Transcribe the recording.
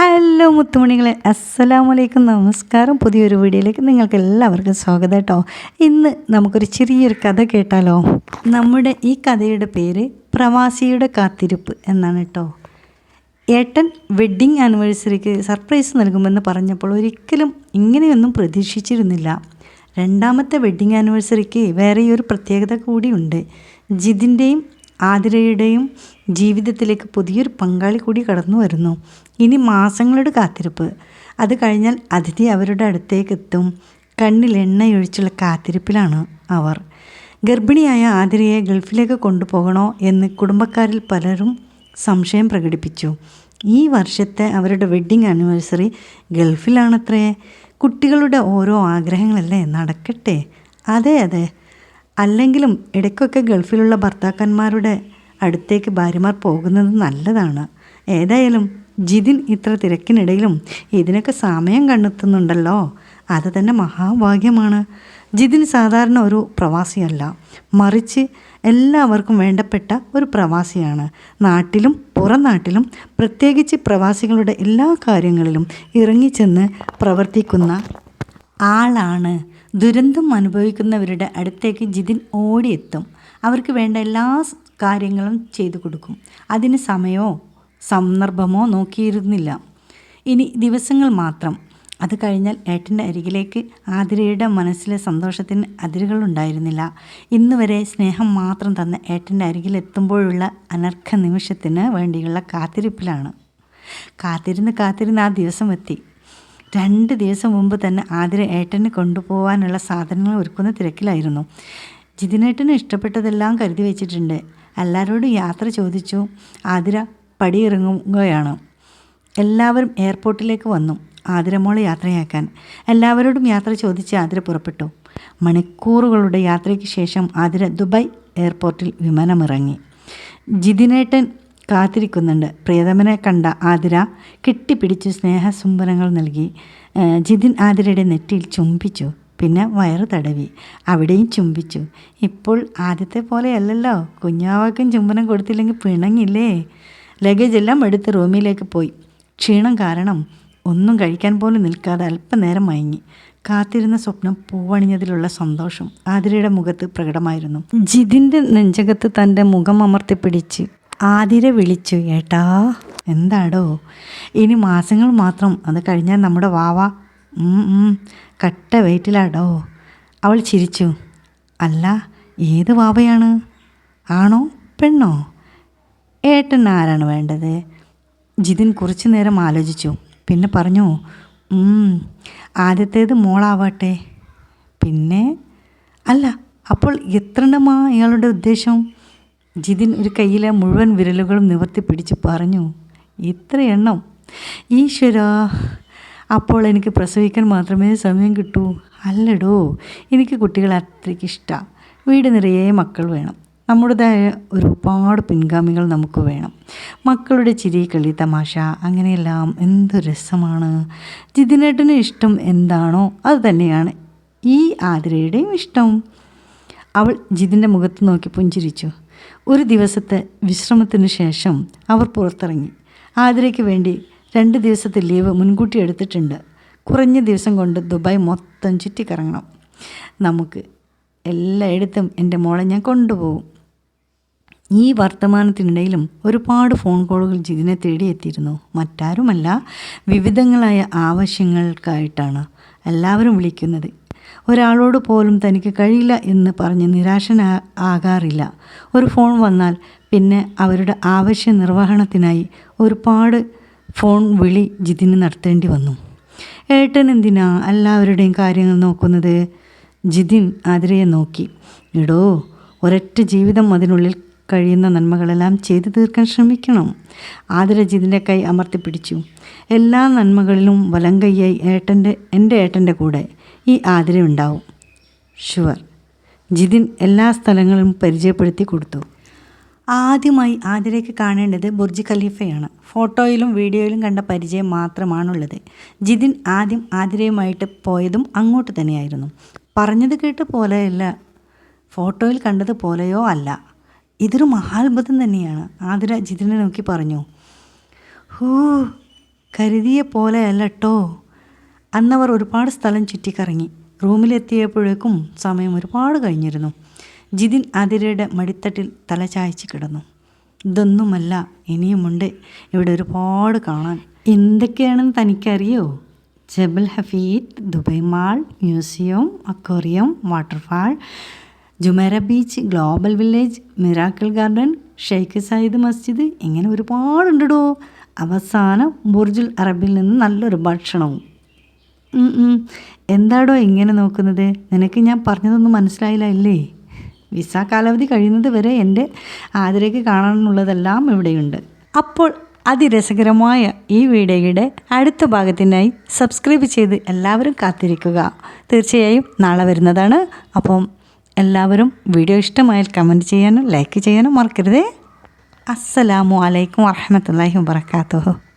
Hello മുത്തുമണികളെ അസ്സലാമു അലൈക്കും നമസ്കാരം. പുതിയൊരു വീഡിയോയിലേക്ക് നിങ്ങൾക്ക് എല്ലാവർക്കും സ്വാഗതം കേട്ടോ. ഇന്ന് നമുക്കൊരു ചെറിയൊരു കഥ കേട്ടാലോ? നമ്മുടെ ഈ കഥയുടെ പേര് പ്രവാസിയുടെ കാത്തിരിപ്പ് എന്നാണ് കേട്ടോ. ഏട്ടൻ വെഡ്ഡിങ് ആനിവേഴ്സറിക്ക് സർപ്രൈസ് നൽകുമെന്ന് പറഞ്ഞപ്പോൾ ഒരിക്കലും ഇങ്ങനെയൊന്നും പ്രതീക്ഷിച്ചിരുന്നില്ല. രണ്ടാമത്തെ വെഡ്ഡിങ് ആനിവേഴ്സറിക്ക് വേറെയൊരു പ്രത്യേകത കൂടിയുണ്ട്. ജിതിന്റെയും ആതിരയുടെയും ജീവിതത്തിലേക്ക് പുതിയൊരു പങ്കാളി കൂടി കടന്നു വരുന്നു. ഇനി മാസങ്ങളുടെ കാത്തിരിപ്പ്. അത് കഴിഞ്ഞാൽ അതിഥി അവരുടെ അടുത്തേക്ക് എത്തും. കണ്ണിൽ എണ്ണയൊഴിച്ചുള്ള കാത്തിരിപ്പിലാണ് അവർ. ഗർഭിണിയായ ആതിരയെ ഗൾഫിലേക്ക് കൊണ്ടുപോകണോ എന്ന് കുടുംബക്കാരിൽ പലരും സംശയം പ്രകടിപ്പിച്ചു. ഈ വർഷത്തെ അവരുടെ വെഡ്ഡിങ് ആനിവേഴ്സറി ഗൾഫിലാണത്രേ. കുട്ടികളുടെ ഓരോ ആഗ്രഹങ്ങളല്ലേ നടക്കട്ടെ? അതെ അതെ. അല്ലെങ്കിലും ഇടയ്ക്കൊക്കെ ഗൾഫിലുള്ള ഭർത്താക്കന്മാരുടെ അടുത്തേക്ക് ഭാര്യമാർ പോകുന്നത് നല്ലതാണ്. ഏതായാലും ജിതിൻ ഇത്ര തിരക്കിനിടയിലും ഇതിനൊക്കെ സമയം കണ്ടെത്തുന്നുണ്ടല്ലോ. അത് തന്നെ മഹാഭാഗ്യമാണ്. ജിതിൻ സാധാരണ ഒരു പ്രവാസിയല്ല. മറിച്ച് എല്ലാവർക്കും വേണ്ടപ്പെട്ട ഒരു പ്രവാസിയാണ്. നാട്ടിലും പുറം നാട്ടിലും പ്രത്യേകിച്ച് പ്രവാസികളുടെ എല്ലാ കാര്യങ്ങളിലും ഇറങ്ങിച്ചെന്ന് പ്രവർത്തിക്കുന്ന ആളാണ്. ദുരന്തം അനുഭവിക്കുന്നവരുടെ അടുത്തേക്ക് ജിതിൻ ഓടിയെത്തും. അവർക്ക് വേണ്ട എല്ലാ കാര്യങ്ങളും ചെയ്തു കൊടുക്കും. അതിന് സമയമോ സന്ദർഭമോ നോക്കിയിരുന്നില്ല. ഇനി ദിവസങ്ങൾ മാത്രം. അത് കഴിഞ്ഞാൽ ഏട്ടന്റെ അരികിലേക്ക് ആതിരയുടെ മനസ്സിലെ സന്തോഷത്തിന് അതിരുകളുണ്ടായിരുന്നില്ല ഇന്ന് വരെ സ്നേഹം മാത്രം തന്ന ഏട്ടന്റെ അരികിലെത്തുമ്പോഴുള്ള അനർഘ നിമിഷത്തിന് വേണ്ടിയുള്ള കാത്തിരിപ്പിലാണ്. കാത്തിരുന്ന് കാത്തിരുന്ന് ആ ദിവസം എത്തി. രണ്ട് ദിവസം മുമ്പ് തന്നെ ആതിര ഏട്ടനെ കൊണ്ടുപോകാനുള്ള സാധനങ്ങൾ ഒരുക്കുന്ന തിരക്കിലായിരുന്നു. ജിതിനേട്ടന് ഇഷ്ടപ്പെട്ടതെല്ലാം കരുതി വെച്ചിട്ടുണ്ട്. എല്ലാവരോടും യാത്ര ചോദിച്ചു. ആതിര പടിയിറങ്ങുകയാണ്. എല്ലാവരും എയർപോർട്ടിലേക്ക് വന്നു ആതിരമോളെ യാത്രയാക്കാൻ. എല്ലാവരോടും യാത്ര ചോദിച്ച് ആതിര പുറപ്പെട്ടു. മണിക്കൂറുകളുടെ യാത്രയ്ക്ക് ശേഷം ആതിര ദുബായ് എയർപോർട്ടിൽ വിമാനമിറങ്ങി. ജിതിനേട്ടൻ കാത്തിരിക്കുന്നുണ്ട്. പ്രിയതമനെ കണ്ട ആതിര കെട്ടിപ്പിടിച്ച് സ്നേഹസുംബനങ്ങൾ നൽകി. ജിതിൻ ആതിരയുടെ നെറ്റിയിൽ ചുംബിച്ചു. പിന്നെ വയറ് തടവി. അവിടെയും ചുംബിച്ചു. ഇപ്പോൾ ആദ്യത്തെ പോലെയല്ലല്ലോ കുഞ്ഞാവാക്കും ചുംബനം കൊടുത്തില്ലെങ്കിൽ പിണങ്ങില്ലേ? ലഗേജ് എല്ലാം എടുത്ത് റൂമിലേക്ക് പോയി. ക്ഷീണം കാരണം ഒന്നും കഴിക്കാൻ പോലും നിൽക്കാതെ അല്പനേരം മയങ്ങി. കാത്തിരുന്ന സ്വപ്നം പൂവണിഞ്ഞതിലുള്ള സന്തോഷം ആതിരയുടെ മുഖത്ത് പ്രകടമായിരുന്നു. ജിതിന്റെ നെഞ്ചകത്ത് തന്റെ മുഖം അമർത്തി പിടിച്ച് ആതിര വിളിച്ചു ഏട്ടാ എന്താടോ? ഇനി മാസങ്ങൾ മാത്രം. അത് കഴിഞ്ഞാൽ നമ്മുടെ വാവ കട്ട വെയിറ്റിലാടോ. അവൾ ചിരിച്ചു. അല്ല ഏത് വാവയാണ്? ആണോ പെണ്ണോ? ഏട്ടൻ ആരാണ് വേണ്ടത്? ജിതിൻ കുറച്ചു നേരം ആലോചിച്ചു. പിന്നെ പറഞ്ഞു "ഉം, ആദ്യത്തേത് മോളാവട്ടെ. പിന്നെ? അല്ല അപ്പോൾ എത്രണ്ണമാ ഇയാളുടെ ഉദ്ദേശം? ജിതിൻ ഒരു കയ്യിലെ മുഴുവൻ വിരലുകളും നിവർത്തി പിടിച്ച് പറഞ്ഞു ഇത്ര എണ്ണം. ഈശ്വര അപ്പോൾ എനിക്ക് പ്രസവിക്കാൻ മാത്രമേ സമയം കിട്ടൂ. അല്ലടോ എനിക്ക് കുട്ടികളെ അത്രയ്ക്ക് ഇഷ്ടമാണ് വീട് നിറയെ മക്കൾ വേണം. നമ്മുടേതായ ഒരുപാട് പിൻഗാമികൾ നമുക്ക് വേണം. മക്കളുടെ ചിരി കളി തമാശ അങ്ങനെയെല്ലാം എന്ത് രസമാണ്. ജിതിനേട്ടന് ഇഷ്ടം എന്താണോ അത് തന്നെയാണ് ഈ ആതിരയുടെയും ഇഷ്ടം. അവൾ ജിതിന്റെ മുഖത്ത് നോക്കി പുഞ്ചിരിച്ചു. ഒരു ദിവസത്തെ വിശ്രമത്തിനു ശേഷം അവർ പുറത്തിറങ്ങി. ആതിരയ്ക്ക് വേണ്ടി രണ്ട് ദിവസത്തെ ലീവ് മുൻകൂട്ടി എടുത്തിട്ടുണ്ട്. കുറഞ്ഞ ദിവസം കൊണ്ട് ദുബായ് മൊത്തം ചുറ്റിക്കറങ്ങണം. നമുക്ക് എല്ലായിടത്തും എന്റെ മോളെ ഞാൻ കൊണ്ടുപോകും. ഈ വർത്തമാനത്തിനിടയിലും ഒരുപാട് ഫോൺ കോളുകൾ ജിതിനെ തേടിയെത്തിയിരുന്നു മറ്റാരുമല്ല വിവിധങ്ങളായ ആവശ്യങ്ങൾക്കായിട്ടാണ് എല്ലാവരും വിളിക്കുന്നത്. ഒരാളോട് പോലും തനിക്ക് കഴിയില്ല എന്ന് പറഞ്ഞ് നിരാശനാ ആകാറില്ല. ഒരു ഫോൺ വന്നാൽ പിന്നെ അവരുടെ ആവശ്യ നിർവഹണത്തിനായി ഒരുപാട് ഫോൺ വിളി ജിതിന് നടത്തേണ്ടി വന്നു. ഏട്ടൻ എന്തിനാ എല്ലാവരുടെയും കാര്യങ്ങൾ നോക്കുന്നത്? ജിതിൻ ആതിരയെ നോക്കി. എടോ ഒരൊറ്റ ജീവിതം അതിനുള്ളിൽ കഴിയുന്ന നന്മകളെല്ലാം ചെയ്തു തീർക്കാൻ ശ്രമിക്കണം. ആതിര ജിതിന്റെ കൈ അമർത്തിപ്പിടിച്ചു എല്ലാ നന്മകളിലും വലം കൈയായി ഏട്ടന്റെ എന്റെ ഏട്ടന്റെ കൂടെ. ഈ ആതിര ഉണ്ടാവും. ഷുവർ ജിതിൻ എല്ലാ സ്ഥലങ്ങളും പരിചയപ്പെടുത്തി കൊടുത്തു. ആദ്യമായി ആതിരയ്ക്ക് കാണേണ്ടത് ബുർജ് ഖലീഫയാണ്. ഫോട്ടോയിലും വീഡിയോയിലും കണ്ട പരിചയം മാത്രമാണുള്ളത്. ജിതിൻ ആദ്യം ആതിരയുമായിട്ട് പോയതും അങ്ങോട്ട് തന്നെയായിരുന്നു. പറഞ്ഞത് കേട്ട് പോലെയല്ല ഫോട്ടോയിൽ കണ്ടത് പോലെയോ അല്ല. ഇതൊരു മഹാത്ഭുതം തന്നെയാണ്. ആതിര ജിതിനെ നോക്കി പറഞ്ഞു. ഹൂ കരുതിയ പോലെയല്ല അന്നവർ ഒരുപാട് സ്ഥലം ചുറ്റിക്കറങ്ങി. റൂമിലെത്തിയപ്പോഴേക്കും സമയം ഒരുപാട് കഴിഞ്ഞിരുന്നു. ജിതിൻ അതിരയുടെ മടിത്തട്ടിൽ തല കിടന്നു. ഇതൊന്നുമല്ല ഇനിയുമുണ്ട്. ഇവിടെ ഒരുപാട് കാണാൻ. എന്തൊക്കെയാണെന്ന് തനിക്കറിയോ? Jebel Hafeet Dubai mall museum aquarium waterfall Jumeirah beach global village miracle garden Sheikh Zayed Masjid. ഇങ്ങനെ ഒരുപാടുണ്ടോ അവസാനം ബുർജുൽ അറബിൽ നിന്ന് നല്ലൊരു ഭക്ഷണവും. എന്താടോ ഇങ്ങനെ നോക്കുന്നത്? നിനക്ക് ഞാൻ പറഞ്ഞതൊന്നും മനസ്സിലായില്ല അല്ലേ വിസ കാലാവധി കഴിയുന്നത് വരെ എന്റെ ആതിരയ്ക്ക് കാണാനുള്ളതെല്ലാം ഇവിടെയുണ്ട്. അപ്പോൾ അതിരസകരമായ ഈ വീഡിയോയുടെ അടുത്ത ഭാഗത്തിനായി സബ്സ്ക്രൈബ് ചെയ്ത് എല്ലാവരും കാത്തിരിക്കുക. തീർച്ചയായും നാളെ വരുന്നതാണ്. അപ്പം എല്ലാവരും വീഡിയോ ഇഷ്ടമായാൽ കമന്റ് ചെയ്യാനും ലൈക്ക് ചെയ്യാനും മറക്കരുതേ. അസ്സലാമു അലൈക്കും വറഹമത്തല്ലാഹി വാബർക്കാത്തു